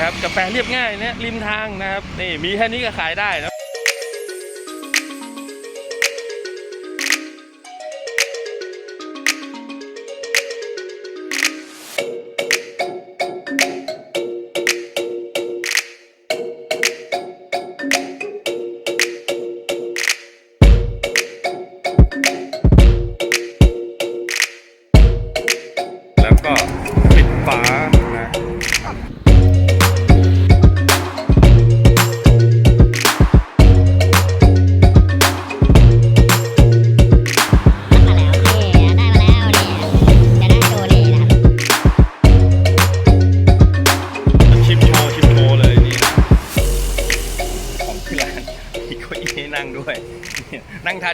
นะครับกาแฟเรียบง่ายนะริมทางนะครับนี่มีแค่นี้ก็ขายได้นะ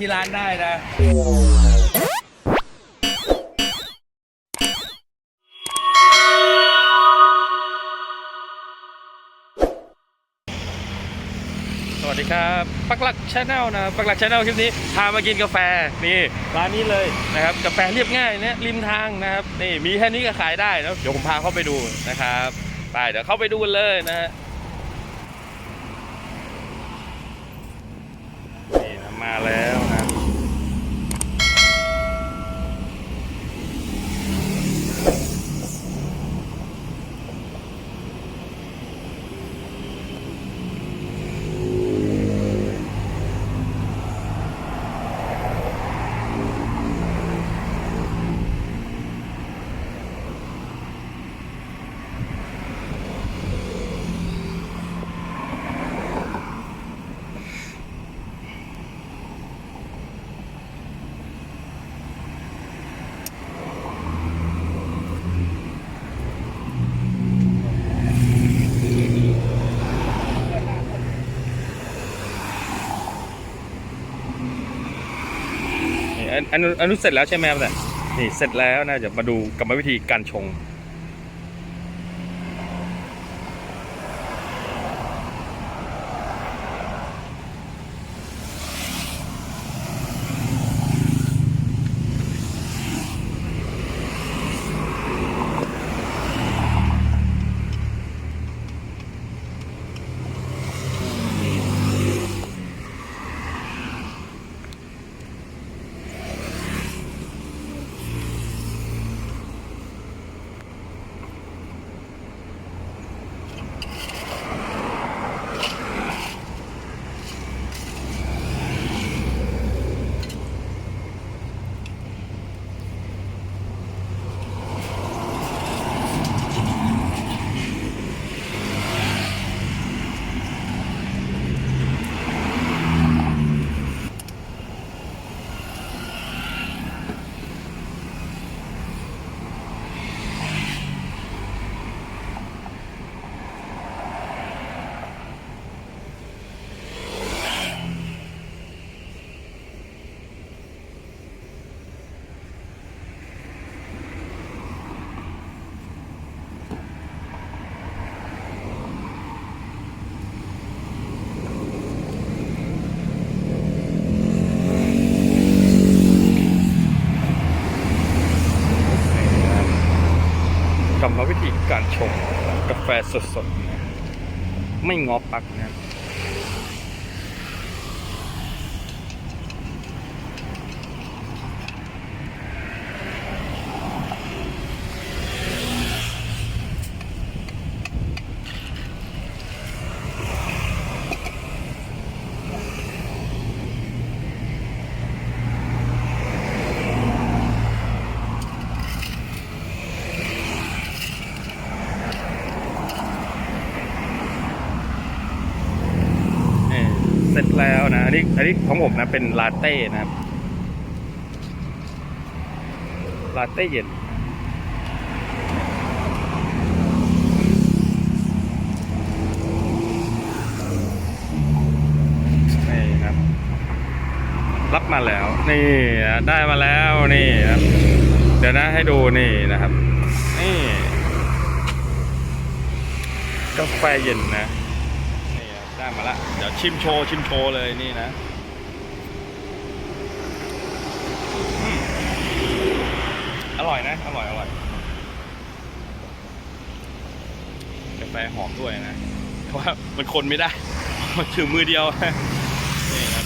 ที่ร้านได้นะสวัสดีครับปักหลักชาแนลนะปักหลักชาแนลคลิปนี้พามากินกาแฟนี่ร้านนี้เลยนะครับกาแฟเรียบง่ายนะริมทางนะครับนี่มีแค่นี้ก็ขายได้นะเดี๋ยวผมพาเข้าไปดูนะครับไปเดี๋ยวเข้าไปดูกันเลยนะฮะนี่นะมาแล้วนะ นี่ อันอันนู้นเสร็จแล้วใช่ไหมครับเนี่ยนี่เสร็จแล้วนะเดี๋ยวมาดูกรรมวิธีการชง กรรมวิธีการชงกาแฟ สดๆนะไม่งอปักนะนี่เสร็จแล้ว นะอันนี้อันนี้ของผมนะเป็นลาเต้นะครับลาเต้เย็นนี่ครับ รับมาแล้ว นี่ได้มาแล้วนี่ครับ เดี๋ยวนะให้ดูนี่นะครับ นี่กาแฟเย็นนะ มาละ เดี๋ยวชิมโชว์ชิมโชว์เลยนี่นะอร่อยนะ อร่อย อร่อยกาแฟหอมด้วยนะเพราะว่ามันคนไม่ได้ มันถือมือเดียวนี่ครับ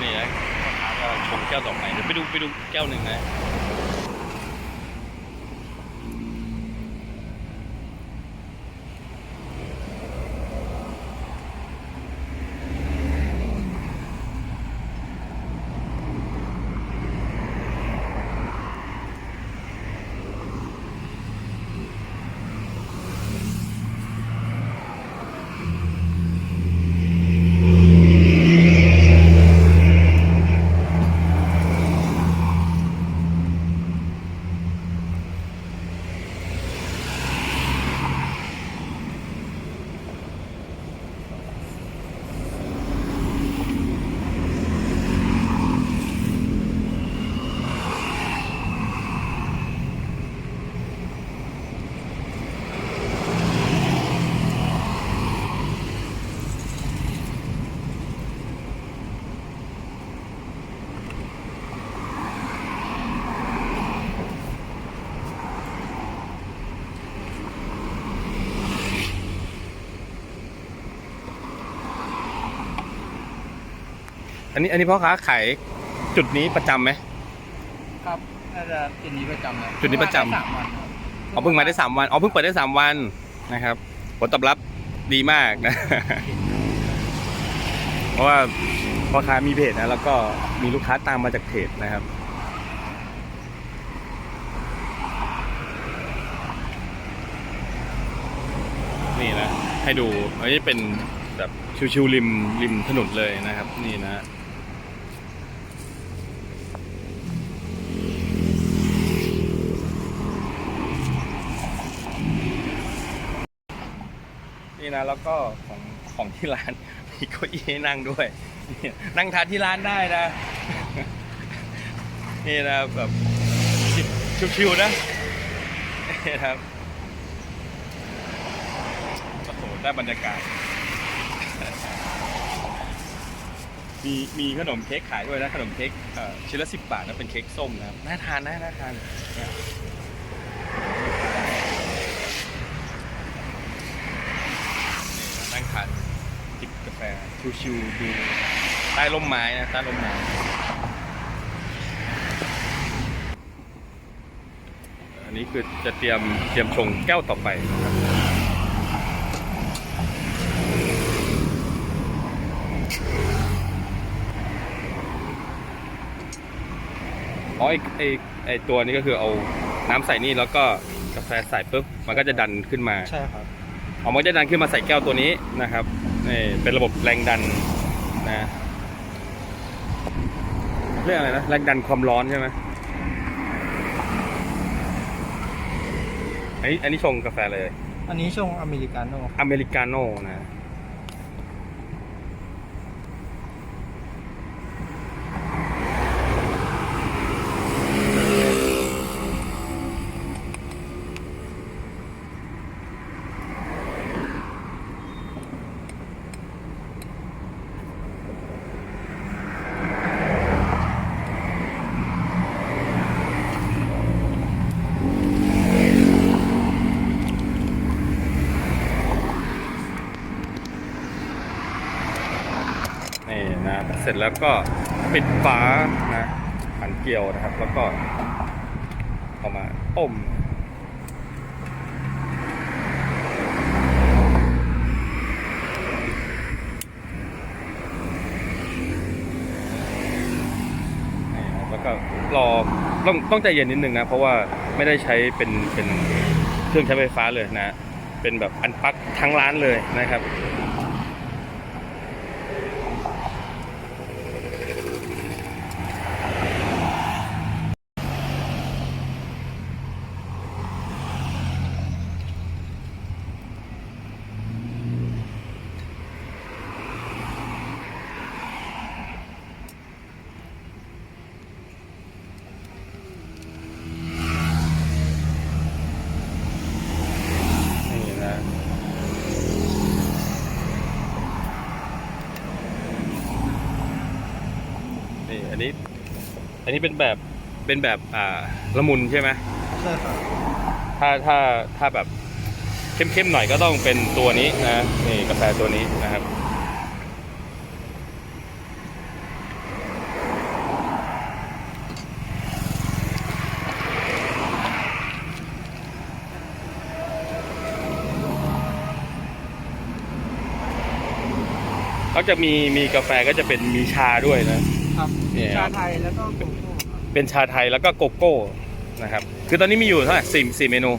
นี่นะพ่อค้าก็ชงแก้วต่อไปเดี๋ยวไปดูไปดูแก้วหนึ่งนะ อันนี้อันนี้พ่อค้าขายจุดนี้ประจำไหม ครับน่าจะจุดนี้ประจำเลยจุดนี้ประจำสามวันครับอ๋อเพิ่งมาได้สามวันอ๋อเพิ่งเปิดได้สามวันนะครับผลตอบรับดีมากนะ เพราะว่าพ่อค้ามีเพจนะ แล้วก็มีลูกค้าตามมาจากเพจนะครับ นี่นะ ให้ดูอันนี้เป็นแบบชิวๆริมริมถนนเลยนะครับ นี่นะ นี่นะ แล้วก็ของของที่ร้าน มีเก้าอี้ให้นั่งด้วย นั่งทานที่ร้านได้นะ นี่นะแบบชิวๆนะนี่ครับโอ้โหได้บรรยากาศ มีมีขนมเค้กขายด้วยนะ ขนมเค้กเอ่อชิ้นละสิบบาทนะเป็นเค้กส้มนะครับน่าทานนะน่าทานเนี่ย นั่งทานจิบกาแฟ ชิวๆดูใต้ร่มไม้นะใต้ร่มไม้อันนี้คือจะเตรียมเตรียมชงแก้วต่อไปนะครับอ๋อไอไอไอตัวนี้ก็คือเอาน้ำใส่นี่แล้วก็กาแฟใส่ปุ๊บมันก็จะดันขึ้นมา ใช่ครับเอามันจะดันขึ้นมาใส่แก้วตัวนี้นะครับ นี่เป็นระบบแรงดันนะเรียกอะไรนะแรงดันความร้อนใช่ไหมอันนี้อันนี้ชงกาแฟเลย อันนี้ชงอเมริกาโน่อเมริกาโน่นะนี่นะ เสร็จแล้วก็ปิดฝานะขันเกลียวนะครับ แล้วก็เอามาต้มแล้วก็รอต้องต้องใจเย็นนิดนึงนะ เพราะว่าไม่ได้ใช้เป็นเป็นเครื่องใช้ไฟฟ้าเลยนะ เป็นแบบอันปักทั้งร้านเลยนะครับ นี่นะนี่ อันนี้อันนี้เป็นแบบเป็นแบบอ่าละมุนใช่ไหมใช่ครับถ้าถ้าถ้าแบบเข้มๆหน่อยก็ต้องเป็นตัวนี้นะนี่กาแฟตัวนี้นะครับก็จะมีมีกาแฟก็จะเป็นมีชาด้วยนะ ครับเนี่ยชาไทยแล้วก็โกโก้ครับเป็นชาไทยแล้วก็โกโก้นะครับ คือตอนนี้มีอยู่เท่าไหร่สี่สี่เมนู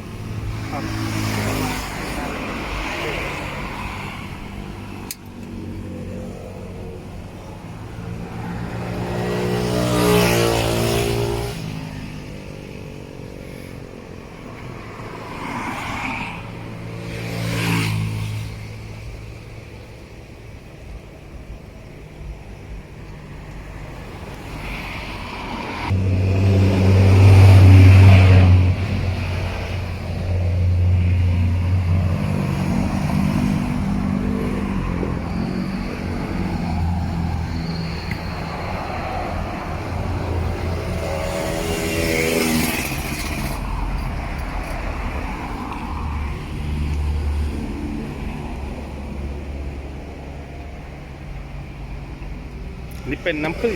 เป็นน้ำผึ้ง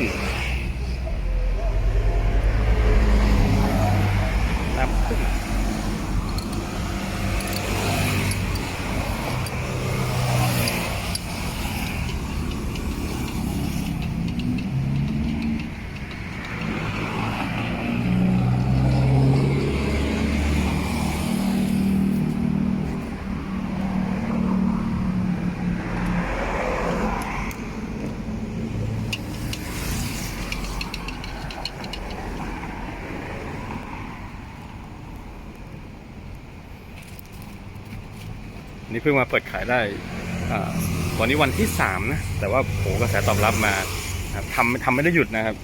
น้ำผึ้ง นี่เพิ่งมาเปิดขายได้อ่าวันนี้วันที่สามนะแต่ว่าโหกระแสตอบรับมาทำทำไม่ได้หยุดนะครับ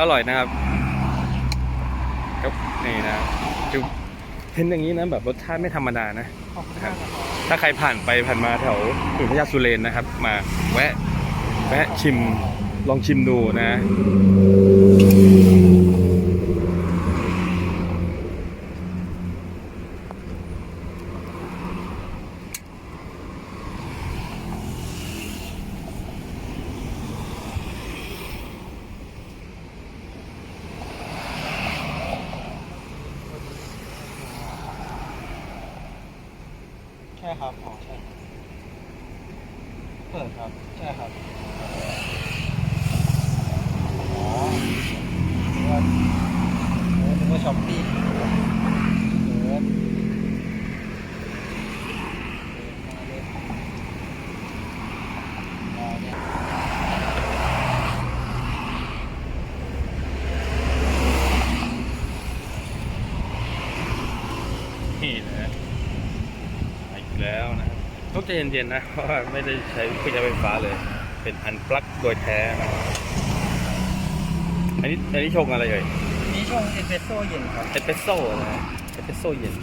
อร่อยนะครับครับนี่นะจุ๊บเห็นอย่างนี้นะแบบรสชาติไม่ธรรมดานะ ขอบคุณมากครับถ้าใครผ่านไปผ่านมาแถวอุทยานสุเรนนะครับ มาแวะแวะชิมลองชิมดูนะ ช่ครับอ๋อใช่เปิดครับ ใช่ครับอ๋อนึกว่าเออนึกว่าช้อปปี้เออเออมาเลยมาเนี่ย นี่นะมาอีกแล้ว นะครับต้องใจเย็นๆนะ เพราะว่าไม่ได้ใช้เครื่องใช้ไฟฟ้าเลย เป็นอันปลั๊กโดยแท้นะครับอันนี้อันนี้ชงอะไรเอ่ยนี่ช่วงเอสเปรสโซ่เย็นครับเอสเปรสโซ่นะเอสเปรสโซ่เย็น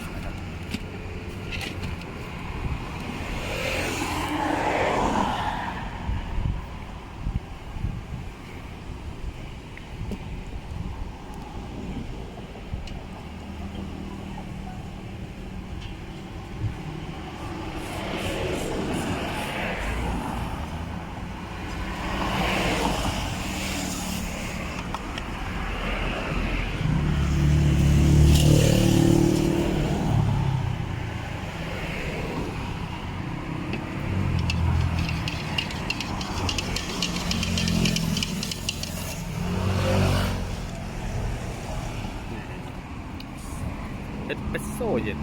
เอสเปรสโซ่เย็น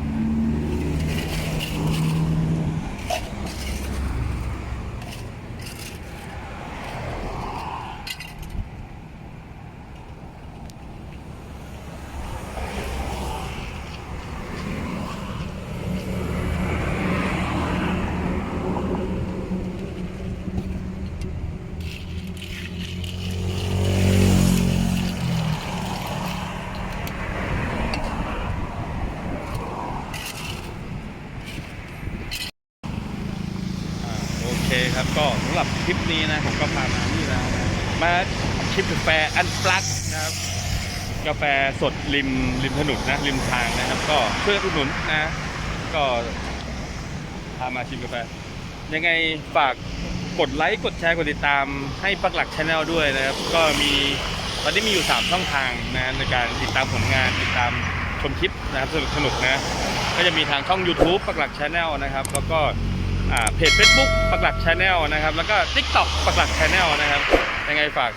ก็สำหรับคลิปนี้นะผมก็พามานี่แล้วมาชิมกาแฟอันปลั๊กนะครับกาแฟสดริมริมถนนนะริมทางนะครับ ก็เพื่ออุดหนุนนะ ก็พามาชิมกาแฟ ยังไงฝากกดไลค์กดแชร์กดติดตามให้ปักหลักชาแนลด้วยนะครับ ก็มีตอนนี้มีอยู่ 3 ช่องทางนะในการติดตามผลงานติดตามชมคลิปนะครับสนุกสนุกนะก็จะมีทางช่อง YouTube ปักหลักชาแนลนะครับ แล้วก็ เพจ Facebook ปักหลักชาแนลนะครับ แล้วก็ TikTok ปักหลักชาแนลนะครับ ยังไงฝาก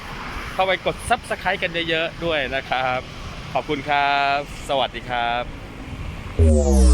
เข้าไปกด Subscribe กันเยอะๆด้วยนะครับ ขอบคุณครับ สวัสดีครับ